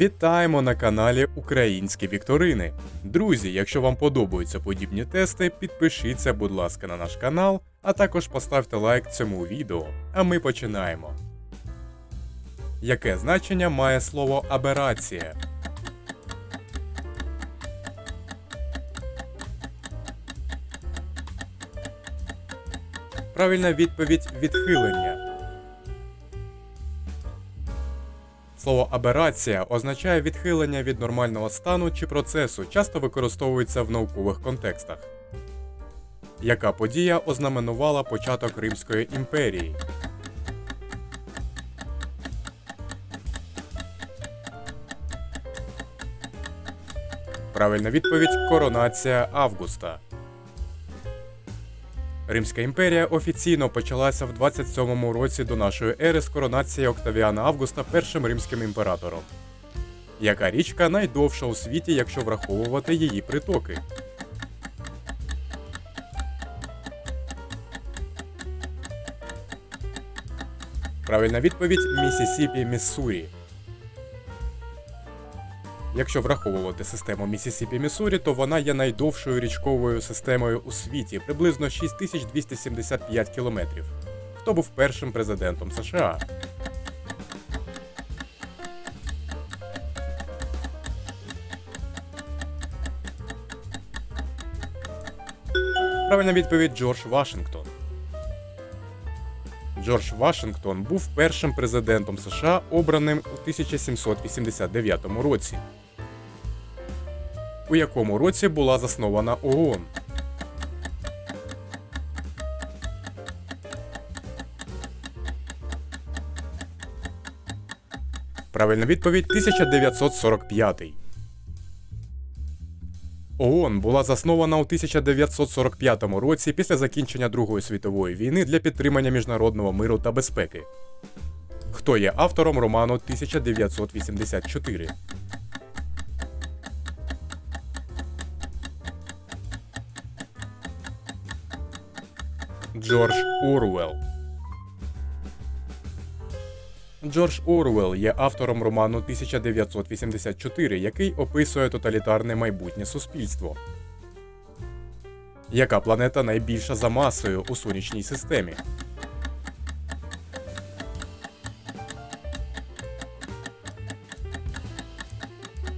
Вітаємо на каналі Українські Вікторини. Друзі, якщо вам подобаються подібні тести, підпишіться, будь ласка, на наш канал, а також поставте лайк цьому відео. А ми починаємо. Яке значення має слово аберація? Правильна відповідь відхилення. Слово аберація означає відхилення від нормального стану чи процесу, часто використовується в наукових контекстах. Яка подія ознаменувала початок Римської імперії? Правильна відповідь коронація Августа. Римська імперія офіційно почалася в 27 році до нашої ери з коронації Октавіана Августа першим римським імператором. Яка річка найдовша у світі, якщо враховувати її притоки? Правильна відповідь Місісіпі Міссурі. Якщо враховувати систему Місісіпі Міссурі, то вона є найдовшою річковою системою у світі, приблизно 6275 кілометрів. Хто був першим президентом США? Правильна відповідь Джордж Вашингтон. Джордж Вашингтон був першим президентом США, обраним у 1789 році. У якому році була заснована ООН? Правильна відповідь 1945. ООН була заснована у 1945 році після закінчення Другої світової війни для підтримання міжнародного миру та безпеки. Хто є автором роману 1984? Джордж Орвелл. Джордж Орвелл є автором роману 1984, який описує тоталітарне майбутнє суспільство. Яка планета найбільша за масою у сонячній системі?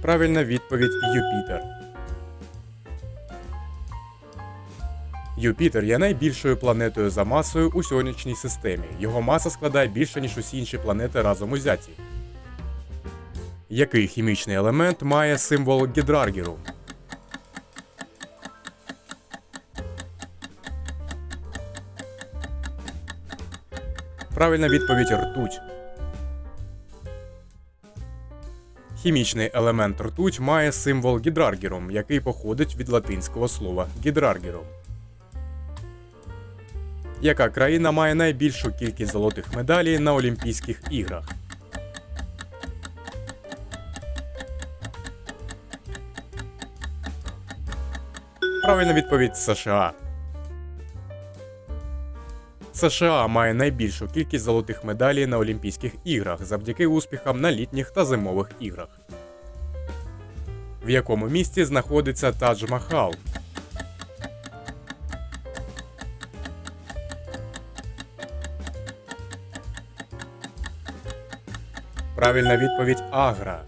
Правильна відповідь Юпітер. Юпітер є найбільшою планетою за масою у сонячній системі. Його маса складає більше, ніж усі інші планети разом узяті. Який хімічний елемент має символ гідраргіру? Правильна відповідь ртуть. Хімічний елемент ртуть має символ гідраргірум, який походить від латинського слова гідраргірум. Яка країна має найбільшу кількість золотих медалей на Олімпійських іграх? Правильна відповідь США. США має найбільшу кількість золотих медалей на Олімпійських іграх завдяки успіхам на літніх та зимових іграх. В якому місті знаходиться Тадж Махал? Правильна відповідь Агра.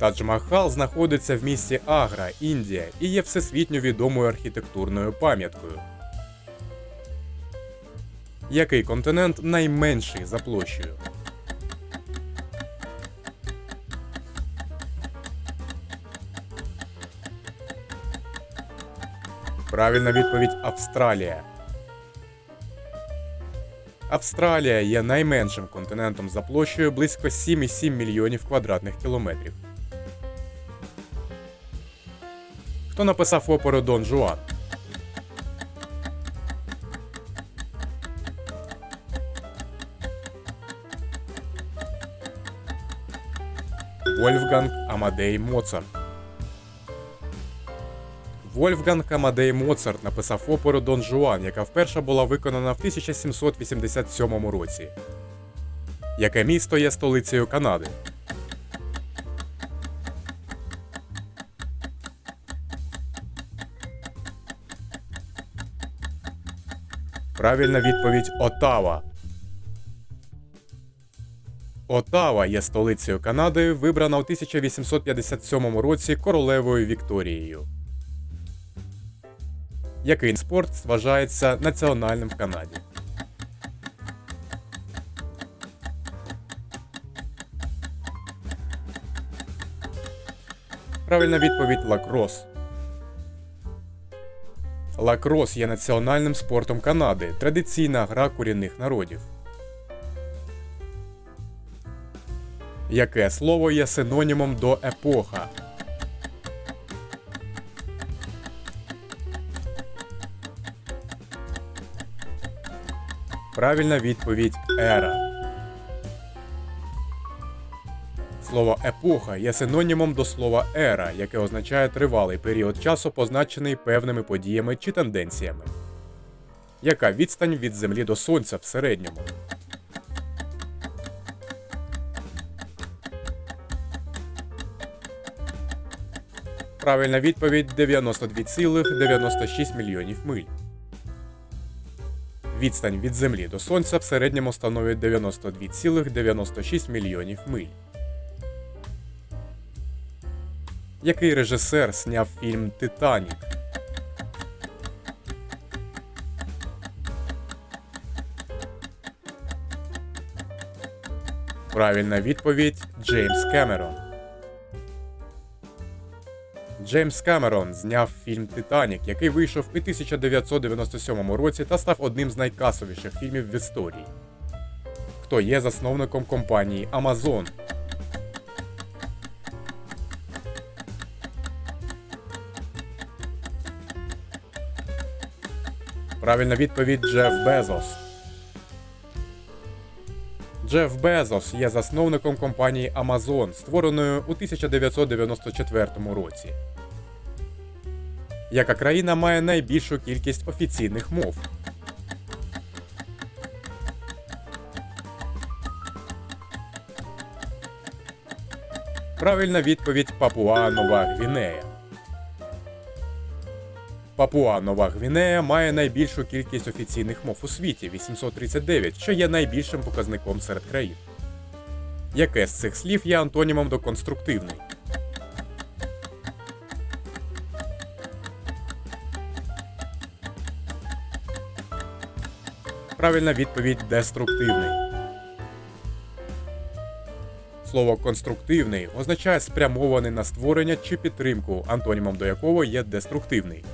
Тадж-Махал знаходиться в місті Агра, Індія, і є всесвітньо відомою архітектурною пам'яткою. Який континент найменший за площею? Правильна відповідь Австралія. Австралія є найменшим континентом за площею близько 7,7 мільйонів квадратних кілометрів. Хто написав оперу Дон Жуан? Вольфганг Амадей Моцарт. Вольфганг Амадей Моцарт написав оперу Дон Жуан, яка вперше була виконана в 1787 році. Яке місто є столицею Канади? Правильна відповідь Отава. Отава є столицею Канади, вибрана у 1857 році королевою Вікторією. Який спорт вважається національним в Канаді? Правильна відповідь лакрос. Лакрос є національним спортом Канади, традиційна гра корінних народів. Яке слово є синонімом до епоха? Правильна відповідь ера. Слово епоха є синонімом до слова ера, яке означає тривалий період часу, позначений певними подіями чи тенденціями. Яка відстань від Землі до Сонця в середньому? Правильна відповідь 92,96 мільйонів миль. Відстань від Землі до Сонця в середньому становить 92,96 мільйонів миль. Який режисер сняв фільм Титанік? Правильна відповідь Джеймс Кемерон. Джеймс Кемерон зняв фільм Титанік, який вийшов у 1997 році та став одним з найкасовіших фільмів в історії. Хто є засновником компанії Amazon? Правильна відповідь Джеф Безос. Джеф Безос є засновником компанії Amazon, створеної у 1994 році. Яка країна має найбільшу кількість офіційних мов? Правильна відповідь Папуа Нова Гвінея. Папуа Нова Гвінея має найбільшу кількість офіційних мов у світі 839, що є найбільшим показником серед країн. Яке з цих слів є антонімом до конструктивний? Правильна відповідь деструктивний. Слово конструктивний означає спрямований на створення чи підтримку, антонімом до якого є деструктивний.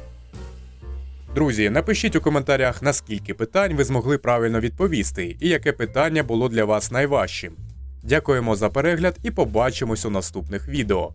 Друзі, напишіть у коментарях, наскільки питань ви змогли правильно відповісти, і яке питання було для вас найважчим. Дякуємо за перегляд і побачимось у наступних відео.